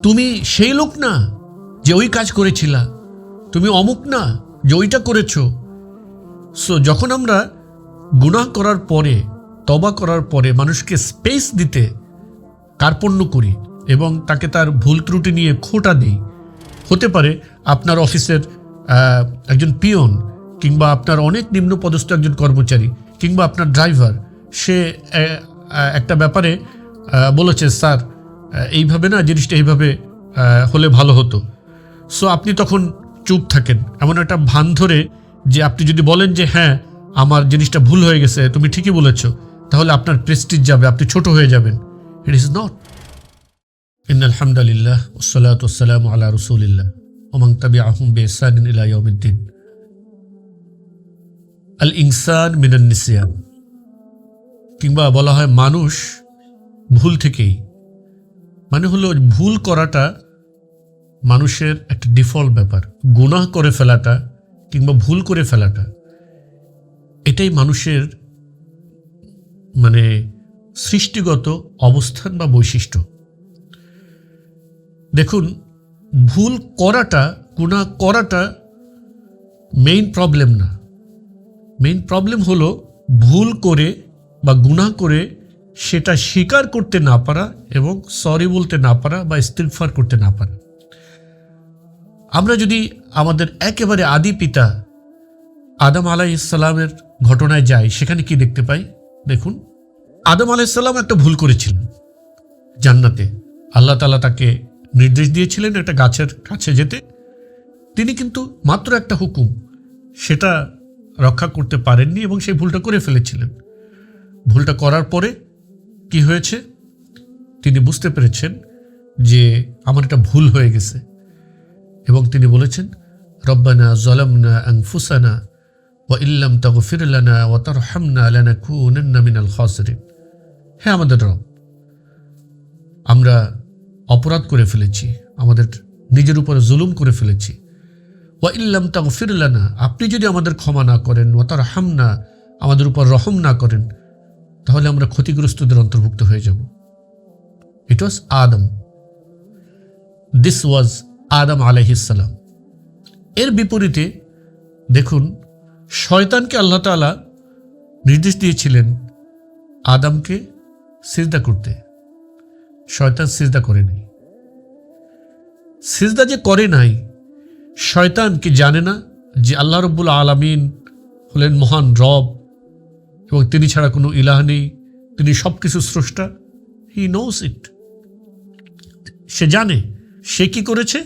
তুমি সেই লোক না যে ওই কাজ করেছিলা। তুমি অমুক না যে ওইটা করেছ। সো যখন আমরা গুনাহ করার পরে তবা করার পরে মানুষকে স্পেস দিতে কার্পণ্য করি এবং তাকে তার ভুল ত্রুটি নিয়ে খোটা দিই, হতে পারে আপনার অফিসের একজন পিয়ন কিংবা আপনার অনেক নিম্ন পদস্থ একজন কর্মচারী কিংবা আপনার ড্রাইভার, সে একটা ব্যাপারে বলেছে, স্যার এইভাবে না জিনিসটা এইভাবে হলে ভালো হতো। সো আপনি তখন চুপ থাকেন। এমন একটা ভান ধরে যে আপনি যদি বলেন যে হ্যাঁ আমার জিনিসটা ভুল হয়ে গেছে, তুমি ঠিকই বলেছ, তাহলে আপনার প্রেস্টিজ যাবে, আপনি ছোট হয়ে যাবেন। ইট ইজ নট ইন আলহামদুলিল্লাহ ওসলাত ওসালাম আলা রসুলিল্লাহ ওমাং তাবি আহম বেসান ইলা ইয়াউমিদ্দিন আল ইনসান মিনান নিসিয়ান কিংবা বলা হয়, মানুষ ভুল থেকেই। মানে হলো ভুল করাটা মানুষের একটা ডিফল্ট ব্যাপার। গুনাহ করে ফেলাটা কিংবা ভুল করে ফেলাটা, এটাই মানুষের মানে সৃষ্টিগত অবস্থান বা বৈশিষ্ট্য। দেখুন, ভুল করাটা, গুনাহ করাটা মেইন প্রবলেম না। মেইন প্রবলেম হলো ভুল করে বা গুনাহ করে সেটা স্বীকার করতে না পারা এবং সরি বলতে না পারা বা ইস্তিগফার করতে না পারা। আমরা যদি আমাদের একেবারে আদি পিতা আদম আলাহ ইসলামের ঘটনায় যাই, সেখানে কি দেখতে পাই? দেখুন, আদম আলাইসাল্লাম একটা ভুল করেছিলেন জান্নাতে। আল্লাহ তালা তাকে নির্দেশ দিয়েছিলেন একটা গাছের কাছে যেতে। তিনি কিন্তু মাত্র একটা হুকুম, সেটা রক্ষা করতে পারেননি এবং সেই ভুলটা করে ফেলেছিলেন। ভুলটা করার পরে কি হয়েছে? তিনি বুঝতে পেরেছেন যে আমার একটা ভুল হয়ে গেছে। এবং তিনি বলেছেন, রব্বানা জলামনা আংফুসানা ও ইল্লাম তাগফির লানা হামনা তারহামনা লানাকুনান্না মিনাল খাসিরিন। হ্যাঁ আমাদের রব, আমরা অপরাধ করে ফেলেছি, আমাদের নিজের উপরে জুলুম করে ফেলেছি। ওয়া ইল্লাম তাগফির লানা, আপনি যদি আমাদের ক্ষমা না করেন, ওয়া তারহামনা আমাদের উপর রহম না করেন তাহলে আমরা ক্ষতিগ্রস্তদের অন্তর্ভুক্ত হয়ে যাব। ইট ওয়াজ আদম দিস ওয়াজ আদম আলাইহিসাল্লাম এর বিপরীতে দেখুন, শয়তানকে আল্লাহ তাআলা নির্দেশ দিয়েছিলেন আদমকে সিজদা করতে। শয়তান সিজদা করে নাই। সিজদা যে করে নাই, শয়তান কি জানে না যে আল্লাহ রব্বুল আলামিন হলেন মহান রব? এবং তিনি ছাড়া কোনো ইলাহ নেই। তিনি সব কিছু স্রষ্টা। হি নোস ইট সে জানে। সে কি করেছে?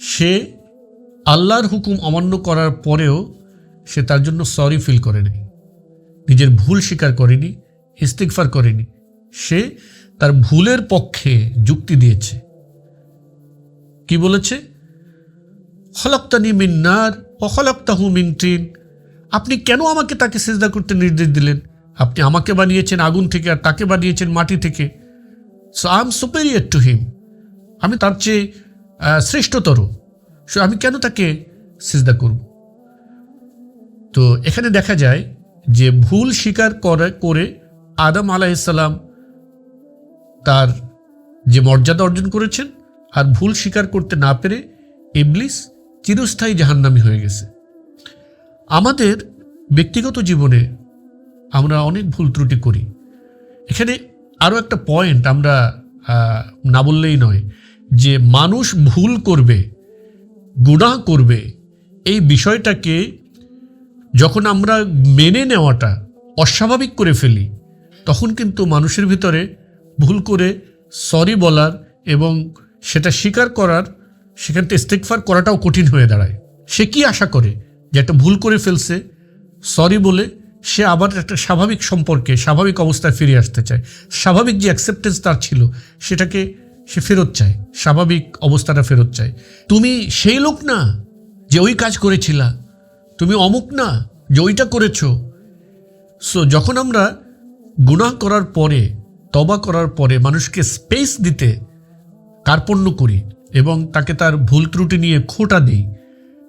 সে আল্লাহর হুকুম অমান্য করার পরেও সে তার জন্য সরি ফিল করেনি নিজের ভুল স্বীকার করেনি, ইস্তিগফার করেনি। সে তার ভুলের পক্ষে যুক্তি দিয়েছে। কি বলেছে? হলক্তানি মিন্নার অহলক্তাহু মিন টিন আপনি কেন আমাকে তাকে সেজদা করতে নির্দেশ দিলেন? আপনি আমাকে বানিয়েছেন আগুন থেকে আর তাকে বানিয়েছেন মাটি থেকে। So I am superior to him আমি তার চেয়ে শ্রেষ্ঠতর। সো আমি কেন তাকে সিজদা করব? তো এখানে দেখা যায় যে ভুল স্বীকার করে করে আদম আলাইসাল্লাম তার যে মর্যাদা অর্জন করেছেন আর ভুল স্বীকার করতে না পেরে ইবলিস চিরস্থায়ী জাহান্নামি হয়ে গেছে। আমাদের ব্যক্তিগত জীবনে আমরা অনেক ভুল ত্রুটি করি। এখানে আরও একটা পয়েন্ট আমরা না বললেই নয়, যে মানুষ ভুল করবে, গুনাহ করবে, এই বিষয়টাকে যখন আমরা মেনে নেওয়াটা অস্বাভাবিক করে ফেলি, তখন কিন্তু মানুষের ভিতরে ভুল করে সরি বলার এবং সেটা স্বীকার করার, সেখান থেকে ইস্তেকফার করাটাও কঠিন হয়ে দাঁড়ায়। সে কি আশা করে? যে একটা ভুল করে ফেলছে সরি বলে সে আবার একটা স্বাভাবিক সম্পর্কে, স্বাভাবিক অবস্থায় ফিরে আসতে চায়। স্বাভাবিক যে অ্যাকসেপ্টেন্স তার ছিল, সেটাকে সে ফেরত চায়, স্বাভাবিক অবস্থাটা ফেরত চায়। তুমি সেই লোক না যে ওই কাজ করেছিলা, তুমি অমুক না যে ওইটা করেছ। সো যখন আমরা গুনাহ করার পরে তবা করার পরে মানুষকে স্পেস দিতে কার্পণ্য করি এবং তাকে তার ভুল ত্রুটি নিয়ে খোটা দিই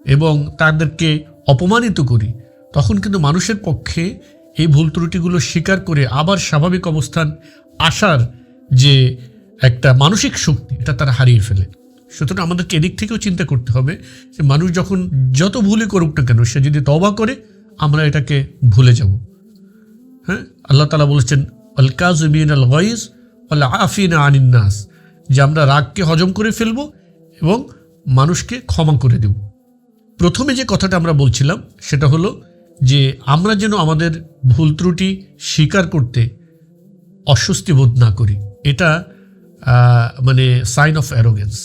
এবং তাদেরকে অপমানিত করি, তখন কিন্তু মানুষের পক্ষে এই ভুল ত্রুটিগুলো স্বীকার করে আবার স্বাভাবিক অবস্থান আসার যে একটা মানসিক শক্তি, এটা তারা হারিয়ে ফেলে। সুতরাং আমাদেরকে এদিক থেকেও চিন্তা করতে হবে যে মানুষ যখন যত ভুলই করুক না কেন, সে যদি তবা করে, আমরা এটাকে ভুলে যাব। হ্যাঁ? আল্লাহ তালা বলেছেন আল কাজমিন আল গয়েস আল আফিন আনিন্নাস যে আমরা রাগকে হজম করে ফেলব এবং মানুষকে ক্ষমা করে দেব। প্রথমে যে কথাটা আমরা বলছিলাম, সেটা হলো যে আমরা যেন আমাদের ভুল ত্রুটি স্বীকার করতে অস্বস্তি বোধ না করি। এটা মানে সাইন অফ অ্যারোগেন্স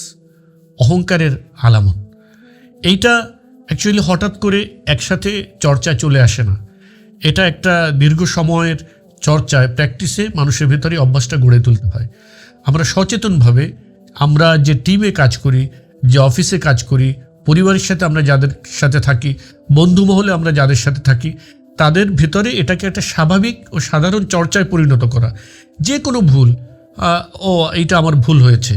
অহংকারের আলামত। এইটা অ্যাকচুয়ালি হঠাৎ করে একসাথে চর্চায় চলে আসে না। এটা একটা দীর্ঘ সময়ের চর্চায় প্র্যাকটিসে মানুষের ভেতরে অভ্যাসটা গড়ে তুলতে হয়। আমরা সচেতনভাবে আমরা যে টিমে কাজ করি, যে অফিসে কাজ করি পরিবারের সাথে আমরা যাদের সাথে থাকি, বন্ধু মহলে আমরা যাদের সাথে থাকি, তাদের ভেতরে এটাকে একটা স্বাভাবিক ও সাধারণ চর্চায় পরিণত করা। যে কোনো ভুল ও, এইটা আমার ভুল হয়েছে,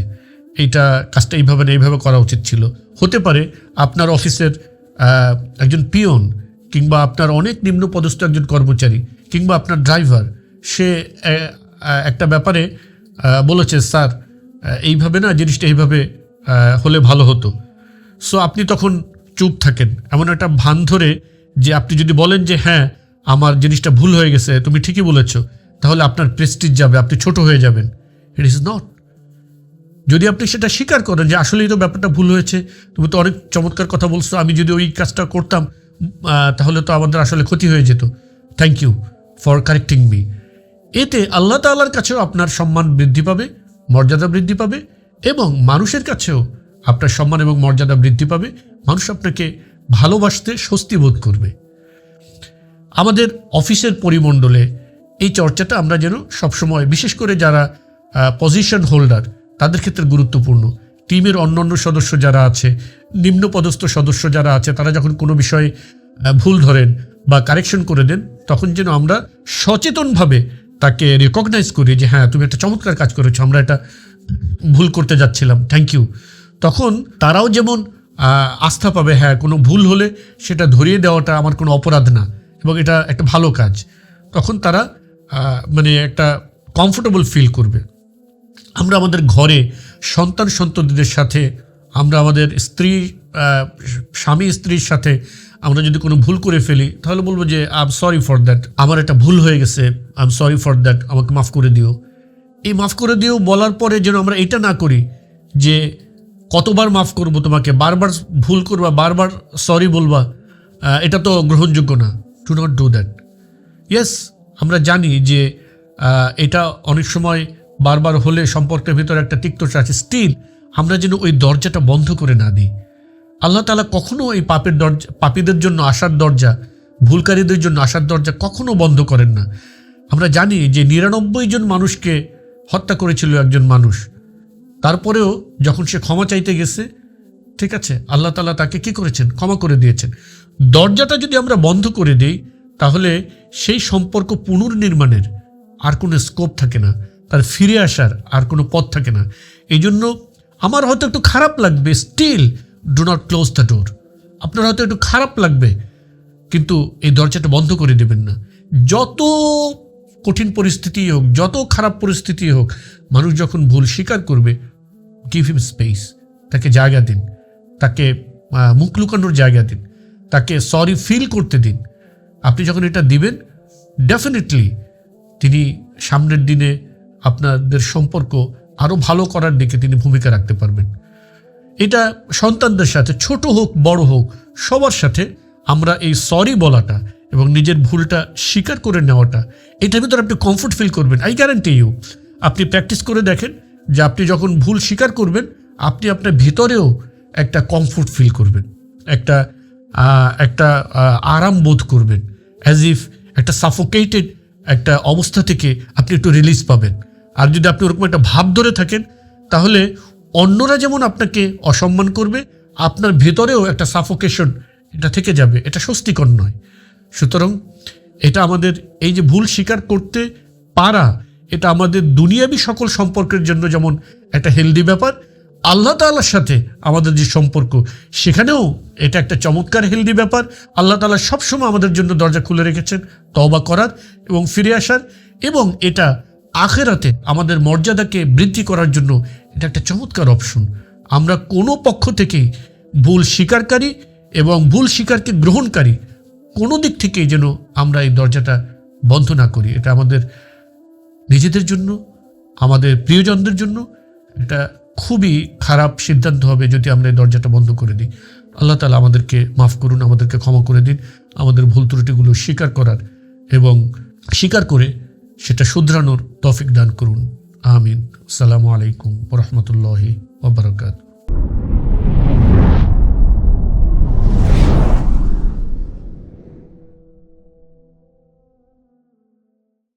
এইটা কাজটা এইভাবে না, এইভাবে করা উচিত ছিল। হতে পারে আপনার অফিসের একজন পিয়ন কিংবা আপনার অনেক নিম্ন পদস্থ একজন কর্মচারী কিংবা আপনার ড্রাইভার, সে একটা ব্যাপারে বলেছে, স্যার এইভাবে না, জিনিসটা এইভাবে হলে ভালো হতো। সো আপনি তখন চুপ থাকেন। এমন একটা ভান ধরে যে আপনি যদি বলেন যে হ্যাঁ আমার জিনিসটা ভুল হয়ে গেছে, তুমি ঠিকই বলেছ, তাহলে আপনার প্রেস্টিজ যাবে, আপনি ছোট হয়ে যাবেন। ইট ইজ নট যদি আপনি সেটা স্বীকার করেন যে, আসলেই তো ব্যাপারটা ভুল হয়েছে, তুমি তো অনেক চমৎকার কথা বলছো, আমি যদি ওই কাজটা করতাম তাহলে তো আমাদের আসলে ক্ষতি হয়ে যেত। Thank you for correcting me এতে আল্লাহ তাল্লার কাছেও আপনার সম্মান বৃদ্ধি পাবে, মর্যাদা বৃদ্ধি পাবে এবং মানুষের কাছেও আপনার সম্মান এবং মর্যাদা বৃদ্ধি পাবে। মানুষ আপনাকে ভালোবাসতে স্বস্তি বোধ করবে। আমাদের অফিসের পরিমণ্ডলে এই চর্চাটা আমরা যেন সবসময়, বিশেষ করে যারা পজিশন হোল্ডার তাদের ক্ষেত্রে গুরুত্বপূর্ণ। টিমের অন্যান্য সদস্য যারা আছে, নিম্নপদস্থ সদস্য যারা আছে, তারা যখন কোনো বিষয়ে ভুল ধরেন বা কারেকশন করে দেন, তখন যেন আমরা সচেতনভাবে তাকে রেকগনাইজ করি যে হ্যাঁ তুমি একটা চমৎকার কাজ করেছ, আমরা এটা ভুল করতে যাচ্ছিলাম। থ্যাংক ইউ তখন তারাও যেমন আস্থা পাবে হ্যাঁ কোনো ভুল হলে সেটা ধরিয়ে দেওয়াটা আমার কোনো অপরাধ না এবং এটা একটা ভালো কাজ। তখন তারা মানে একটা কমফোর্টেবল ফিল করবে। আমরা আমাদের ঘরে সন্তান সন্ততিদের সাথে, আমরা আমাদের স্ত্রী স্বামী স্ত্রীর সাথে আমরা যদি কোনো ভুল করে ফেলি, তাহলে বলব যে I am sorry for that আমার একটা ভুল হয়ে গেছে I am sorry for that আমাকে মাফ করে দিও। এই মাফ করে দিও বলার পরে যেন আমরা এটা না করি যে কতবার মাফ করব তোমাকে? বারবার ভুল করবা, বারবার সরি বলবা এটা তো গ্রহণযোগ্য না। To not do that yes আমরা জানি যে এটা অনেক সময় বারবার হলে সম্পর্কের ভিতরে একটা তিক্ততা আছে। স্টিল আমরা যেন ওই দরজাটা বন্ধ করে না দিই। আল্লাহ তালা কখনো এই পাপের দরজা, পাপীদের জন্য আসার দরজা, ভুলকারীদের জন্য আসার দরজা কখনো বন্ধ করেন না। আমরা জানি যে নিরানব্বই জন মানুষকে হত্যা করেছিল একজন মানুষ। তারপরেও যখন সে ক্ষমা চাইতে গেছে, ঠিক আছে, আল্লাহ তালা তাকে কি করেছেন? ক্ষমা করে দিয়েছেন। দরজাটা যদি আমরা বন্ধ করে দিই, তাহলে সেই সম্পর্ক পুনর্নির্মাণের আর কোনো স্কোপ থাকে না। তার ফিরে আসার আর কোনো পথ থাকে না। এই জন্য আমার হয়তো একটু খারাপ লাগবে still do not close the door আপনার হয়তো একটু খারাপ লাগবে, কিন্তু এই দরজাটা বন্ধ করে দেবেন না। যত কঠিন পরিস্থিতি হোক, যত খারাপ পরিস্থিতি হোক, মানুষ যখন ভুল স্বীকার করবে গিভ হিম স্পেস তাকে জায়গা দিন। তাকে মুখ লুকানোর জায়গা দিন। তাকে সরি ফিল করতে দিন। আপনি যখন এটা দিবেন ডেফিনেটলি তিনি সামনের দিনে আপনাদের সম্পর্ক আরও ভালো করার দিকে তিনি ভূমিকা রাখতে পারবেন। এটা সন্তানদের সাথে, ছোট হোক, বড় হোক, সবার সাথে আমরা এই সরি বলাটা এবং নিজের ভুলটা স্বীকার করে নেওয়াটা, এটার ভিতরে আপনি কমফোর্ট ফিল করবেন। আই গ্যারান্টি ইউ আপনি প্র্যাকটিস করে দেখেন যে আপনি যখন ভুল স্বীকার করবেন, আপনি আপনার ভিতরেও একটা কমফোর্ট ফিল করবেন, একটা একটা আরাম বোধ করবেন অ্যাজ ইফ একটা সাফোকেটেড একটা অবস্থা থেকে আপনি একটু রিলিজ পাবেন। আর যদি আপনি ওরকম একটা ভাব ধরে থাকেন, তাহলে অন্যরা যেমন আপনাকে অসম্মান করবে, আপনার ভেতরেও একটা সাফোকেশন এটা থেকে যাবে, এটা স্বস্তিকর নয়। সুতরাং এটা আমাদের এই যে ভুল স্বীকার করতে পারা এটা আমাদের দুনিয়াবি সকল সম্পর্কের জন্য যেমন একটা হেলদি ব্যাপার, আল্লাহ তাআলার সাথে আমাদের যে সম্পর্ক, সেখানেও এটা একটা চমৎকার হেলদি ব্যাপার। আল্লাহ তাআলা সবসময় আমাদের জন্য দরজা খুলে রেখেছেন, তওবা করার এবং ফিরে আসার এবং এটা আখেরাতে আমাদের মর্যাদাকে বৃদ্ধি করার জন্য এটা একটা চমৎকার অপশন। আমরা কোনো পক্ষ থেকেই ভুল স্বীকারকারী এবং ভুল স্বীকারকে গ্রহণকারী কোনো দিক থেকেই যেন আমরা এই দরজাটা বন্ধ না করি। এটা আমাদের নিজেদের জন্য, আমাদের প্রিয়জনদের জন্য এটা খুবই খারাপ সিদ্ধান্ত হবে যদি আমরা এই দরজাটা বন্ধ করে দিই। আল্লাহ তালা আমাদেরকে মাফ করুন, আমাদেরকে ক্ষমা করে দিন, আমাদের ভুল ত্রুটিগুলো স্বীকার করার এবং স্বীকার করে সেটা শুধরানোর তফিক দান করুন। আমিন। আসসালামু আলাইকুম রহমতুল্লাহি ওবরাকাত